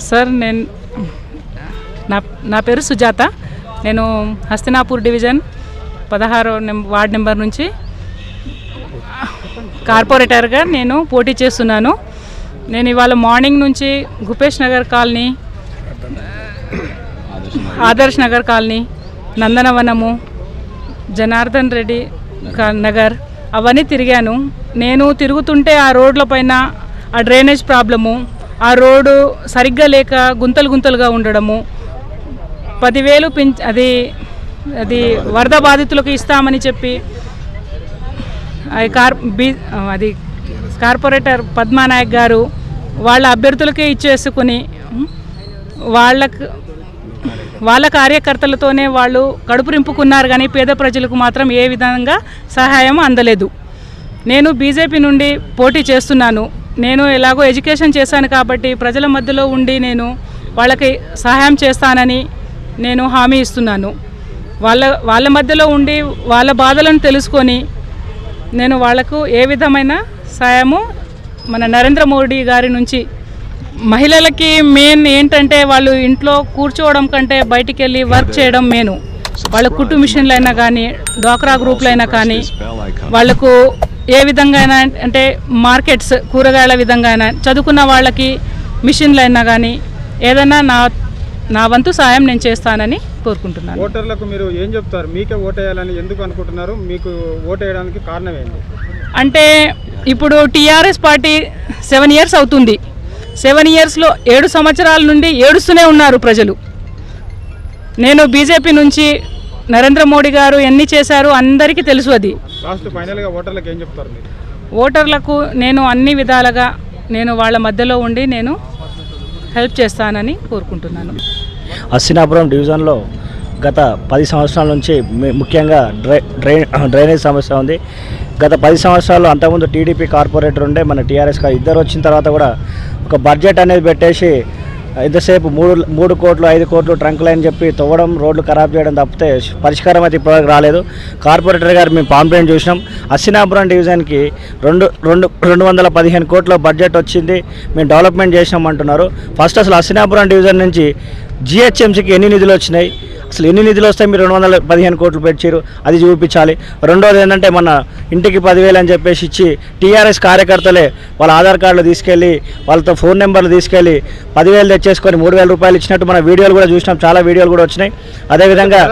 Sir నేను నా నా పేరు సుజాత. నేను హస్తినాపూర్ డివిజన్ పదహారో వార్డ్ నెంబర్ నుంచి కార్పొరేటర్గా నేను పోటీ చేస్తున్నాను. నేను ఇవాళ మార్నింగ్ నుంచి గుపేష్ నగర్ కాలనీ ఆదర్శ్ నగర్ కాలనీ నందనవనము జనార్దన్ రెడ్డి కా- నగర్ అవన్నీ తిరిగాను. నేను తిరుగుతుంటే ఆ రోడ్ల పైన ఆ డ్రైనేజ్ ప్రాబ్లము ఆ రోడ్డు సరిగ్గా లేక గుంతలు గుంతలుగా ఉండడము పదివేలు పెంచ్ అది అది వరద బాధితులకు ఇస్తామని చెప్పి అది కార్ బీ అది కార్పొరేటర్ పద్మానాయక్ గారు వాళ్ళ అభ్యర్థులకే ఇచ్చేసుకుని వాళ్ళకు వాళ్ళ కార్యకర్తలతోనే వాళ్ళు కడుపు నింపుకున్నారు కానీ పేద ప్రజలకు మాత్రం ఏ విధంగా సహాయం అందలేదు. నేను బీజేపీ నుండి పోటీ చేస్తున్నాను. నేను ఎలాగో ఎడ్యుకేషన్ చేశాను కాబట్టి ప్రజల మధ్యలో ఉండి నేను వాళ్ళకి సహాయం చేస్తానని నేను హామీ ఇస్తున్నాను. వాళ్ళ వాళ్ళ మధ్యలో ఉండి వాళ్ళ బాధలను తెలుసుకొని నేను వాళ్ళకు ఏ విధమైన సాయము మన నరేంద్ర మోడీ గారి నుంచి మహిళలకి మెయిన్ ఏంటంటే వాళ్ళు ఇంట్లో కూర్చోవడం కంటే బయటికి వెళ్ళి వర్క్ చేయడం మెయిన్. వాళ్ళ కుట్టు మిషన్లైనా కానీ డ్వాక్రా గ్రూప్లైనా కానీ వాళ్ళకు ఏ విధంగా అయినా అంటే మార్కెట్స్ కూరగాయల విధంగా అయినా చదువుకున్న వాళ్ళకి మిషన్లు అయినా కానీ ఏదైనా నా నా వంతు సాయం నేను చేస్తానని కోరుకుంటున్నాను. ఓటర్లకు మీరు ఏం చెప్తారు? మీకే ఓటేయాలని ఎందుకు అనుకుంటున్నారు? మీకు ఓటేయడానికి కారణం ఏంటి? అంటే ఇప్పుడు టీఆర్ఎస్ పార్టీ సెవెన్ ఇయర్స్ అవుతుంది. సెవెన్ ఇయర్స్లో ఏడు సంవత్సరాల నుండి ఏడుస్తూనే ఉన్నారు ప్రజలు. నేను బీజేపీ నుంచి నరేంద్ర మోడీ గారు ఎన్ని చేశారు అందరికీ తెలుసు అది. ఓటర్లకు ఏం చెప్తారు మీరు? ఓటర్లకు నేను అన్ని విధాలుగా నేను వాళ్ళ మధ్యలో ఉండి నేను హెల్ప్ చేస్తానని కోరుకుంటున్నాను. అస్సినాపురం డివిజన్లో గత పది సంవత్సరాల నుంచి ముఖ్యంగా డ్రై డ్రై డ్రైనేజ్ సమస్య ఉంది. గత పది సంవత్సరాలు అంతకుముందు టీడీపీ కార్పొరేటర్ ఉండే మన టీఆర్ఎస్ ఇద్దరు వచ్చిన తర్వాత కూడా ఒక బడ్జెట్ అనేది పెట్టేసి ఎంతసేపు మూడు మూడు కోట్లు ఐదు కోట్లు ట్రంక్ లైన్ చెప్పి తవ్వడం రోడ్లు ఖరాబ్ చేయడం తప్పితే పరిష్కారం అయితే ఇప్పటివరకు రాలేదు. కార్పొరేటర్ గారు మేము పాంప్లైంట్ చూసినాం. అస్సినాపురం డివిజన్కి రెండు రెండు రెండు వందల పదిహేను కోట్ల బడ్జెట్ వచ్చింది. మేము డెవలప్మెంట్ చేసినాం అంటున్నారు. ఫస్ట్ అసలు అస్సినాపురం డివిజన్ నుంచి జిహెచ్ఎంసీకి ఎన్ని నిధులు వచ్చినాయి? అసలు ఎన్ని నిధులు వస్తాయి? మీరు రెండు వందల పదిహేను కోట్లు పెట్టారు అది చూపించాలి. రెండోది ఏంటంటే మన ఇంటికి పదివేలు అని చెప్పేసి ఇచ్చి టీఆర్ఎస్ కార్యకర్తలే వాళ్ళ ఆధార్ కార్డులు తీసుకెళ్ళి వాళ్ళతో ఫోన్ నెంబర్లు తీసుకెళ్ళి పదివేలు తెచ్చేసుకొని మూడు వేల రూపాయలు ఇచ్చినట్టు మన వీడియోలు కూడా చూసినాం. చాలా వీడియోలు కూడా వచ్చినాయి. అదేవిధంగా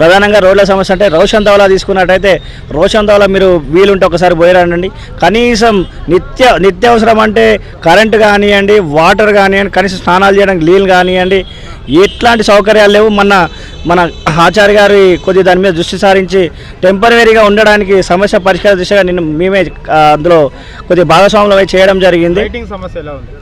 ప్రధానంగా రోడ్ల సమస్య అంటే రోషన్ దౌలా తీసుకున్నట్టయితే రోషన్ దౌలా మీరు వీలుంటే ఒకసారి పోయిరండి కనీసం నిత్య నిత్యావసరం అంటే కరెంట్ కానివ్వండి వాటర్ కానివ్వండి కనీసం స్నానాలు చేయడానికి నీళ్ళు కానివ్వండి ఎట్లాంటి సౌకర్యాలు లేవు. మన మన ఆచార్య గారి కొద్ది దాని మీద దృష్టి సారించి టెంపరీగా ఉండడానికి సమస్య పరిష్కార దిశగా నిన్ను మేమే అందులో కొద్ది భాగస్వాములు చేయడం జరిగింది. లైటింగ్ సమస్య ఎలా ఉంది?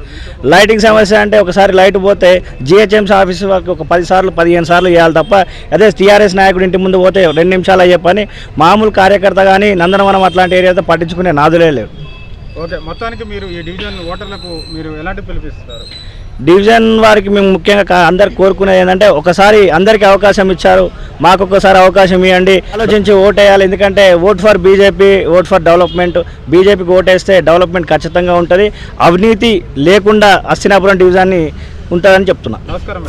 లైటింగ్ సమస్య అంటే ఒకసారి లైట్ పోతే జిహెచ్ఎంసీ ఆఫీస్ వరకు ఒక పది సార్లు పదిహేను సార్లు చేయాలి తప్ప అదే టీఆర్ఎస్ నాయకుడి ఇంటి ముందు పోతే రెండు నిమిషాలు అయ్యే పని. మామూలు కార్యకర్త కానీ నందనవనం అట్లాంటి ఏరియాతో పట్టించుకునే నాదులే లేవు ఓకే మొత్తానికి మీరు ఈ డివిజన్ ఓటర్లకు మీరు ఎలాంటి పిలిపిస్తారు డివిజన్ వారికి మేము ముఖ్యంగా అందరు కోరుకునేది ఏంటంటే ఒకసారి అందరికీ అవకాశం ఇచ్చారు. మాకు ఒకసారి అవకాశం ఇవ్వండి. ఆలోచించి ఓటేయాలి ఎందుకంటే vote for BJP vote for development. బీజేపీకి ఓటేస్తే డెవలప్మెంట్ ఖచ్చితంగా ఉంటుంది. అవినీతి లేకుండా అస్తినాపురం డివిజన్ని ఉంటుందని చెప్తున్నా. నమస్కారం